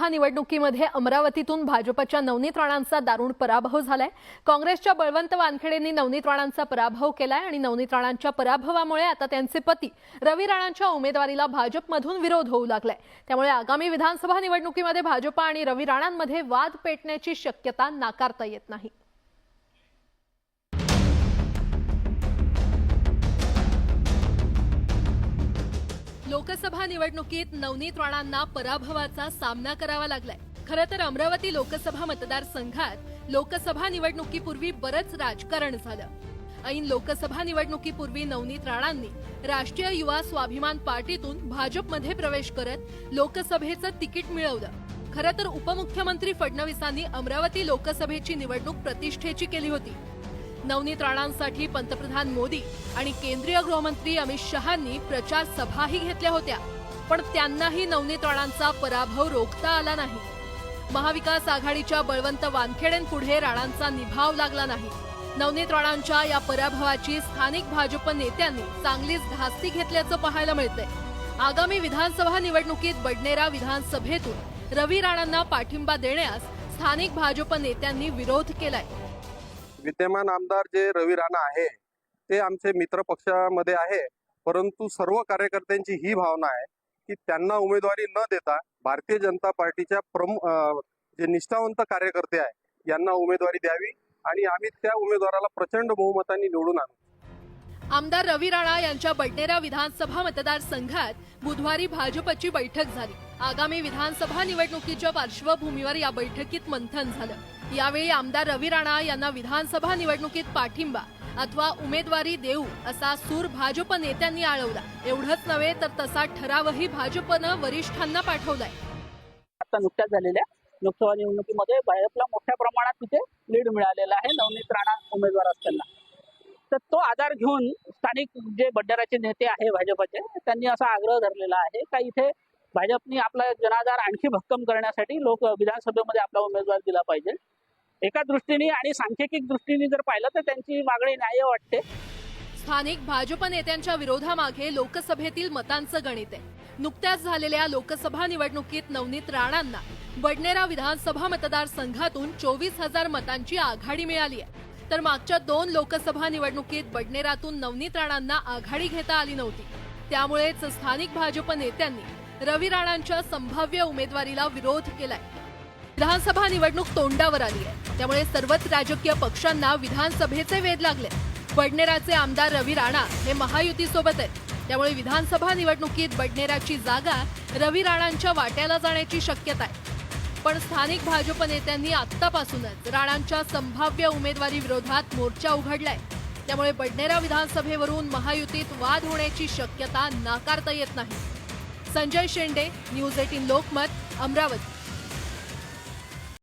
लोकसभा निवडणुकीमध्ये अमरावतीतून भाजपच्या नवनीत राणांचा दारुण पराभव झालाय. काँग्रेसच्या बळवंत वानखेडेंनी नवनीत राणांचा पराभव केलाय आणि नवनीत राणांच्या पराभवामुळे आता त्यांचे पती रवी राणांच्या उमेदवारीला भाजपमधून विरोध होऊ लागलाय. त्यामुळे आगामी विधानसभा निवडणुकीमध्ये भाजपा आणि रवी राणांमध्ये वाद पेटण्याची शक्यता नाकारता येत नाही. लोकसभा निवडणुकीत नवनीत राणांना पराभवाचा सामना करावा लागलाय. खरं तर अमरावती लोकसभा मतदारसंघात लोकसभा निवडणुकीपूर्वी बरंच राजकारण झालं. ऐन लोकसभा निवडणुकीपूर्वी नवनीत राणांनी राष्ट्रीय युवा स्वाभिमान पार्टीतून भाजपमध्ये प्रवेश करत लोकसभेचं तिकीट मिळवलं. खरं तर उपमुख्यमंत्री फडणवीसांनी अमरावती लोकसभेची निवडणूक प्रतिष्ठेची केली होती. नवनीत राणांसाठी पंतप्रधान मोदी आणि केंद्रीय गृहमंत्री अमित शहांनी प्रचार सभाही घेतल्या होत्या. पण त्यांनाही नवनीत राणांचा पराभव रोखता आला नाही. महाविकास आघाडीच्या बळवंत वानखेडेंपुढे राणांचा निभाव लागला नाही. नवनीत राणांच्या या पराभवाची स्थानिक भाजप नेत्यांनी चांगलीच धास्ती घेतल्याचं पाहायला मिळतंय. आगामी विधानसभा निवडणुकीत बडनेरा विधानसभेतून रवी राणांना पाठिंबा देण्यास स्थानिक भाजप नेत्यांनी विरोध केलाय. विद्यमान आमदार जे रवी राणा आहे ते आमचे मित्र पक्षामध्ये आहे. परंतु सर्व कार्यकर्त्यांची ही भावना आहे की त्यांना उमेदवारी न देता भारतीय जनता पार्टीच्या प्रमुख जे निष्ठावंत कार्यकर्ते आहे यांना उमेदवारी द्यावी आणि आम्ही त्या उमेदवाराला प्रचंड बहुमताने निवडून आणू. आमदार रवी राणा यांच्या बडनेरा विधानसभा मतदारसंघात बुधवारी भाजपची बैठक झाली. आगामी विधानसभा निवडणुकीच्या पार्श्वभूमीवर या बैठकीत मंथन झालं. यावेळी आमदार रवी राणा यांना विधानसभा निवडणुकीत पाठिंबा अथवा उमेदवारी देऊ असा सूर भाजप नेत्यांनी आळवला. एवढंच नव्हे तर तसा ठरावही भाजपनं वरिष्ठांना पाठवलाय. आता नुकत्याच झालेल्या लोकसभा निवडणुकीमध्ये भाजपला मोठ्या प्रमाणात तिथे लीड मिळालेला आहे. नवनीत राणा उमेदवार असताना. तर तो आधार घेऊन स्थानिक जे बड्डाराचे नेते आहे भाजपचे त्यांनी असा आग्रह धरलेला आहे का इथे भाजपनी आपला जनाधार आणखी भक्कम करण्यासाठी लोक विधानसभेमध्ये आपला उमेदवार दिला पाहिजे. एका दृष्टीने आणि सांख्यिक दृष्टीने जर पाहिलं तर त्यांची मागणी न्याय वाटते. स्थानिक भाजप नेत्यांच्या विरोधामागे लोकसभेतील मतांचं गणित. आहे नुकत्याच झालेल्या लोकसभा निवडणुकीत नवनीत राणांना बडनेरा विधानसभा मतदारसंघातून चोवीस हजार मतांची आघाडी मिळाली आहे. तर मागच्या दोन लोकसभा निवडणुकीत बडनेरातून नवनीत राणांना आघाडी घेता आली नव्हती. त्यामुळेच स्थानिक भाजप नेत्यांनी रवी राणांच्या संभाव्य उमेदवारीला विरोध केलाय. विधानसभा निवडणूक तोंडावर आली आहे. त्यामुळे सर्वच राजकीय पक्षांना विधानसभेचे वेध लागले. बडनेराचे आमदार रवी राणा हे महायुतीसोबत आहेत. त्यामुळे विधानसभा निवडणुकीत बडनेराची जागा रवी राणांच्या वाट्याला जाण्याची शक्यता आहे. पण स्थानिक भाजप नेत्यांनी आत्तापासूनच राणांच्या संभाव्य उमेदवारी विरोधात मोर्चा उघडलाय. त्यामुळे बडनेरा विधानसभेवरून महायुतीत वाद होण्याची शक्यता नाकारता येत नाही. Sanjay Shende news eighteen Lokmat Amravati.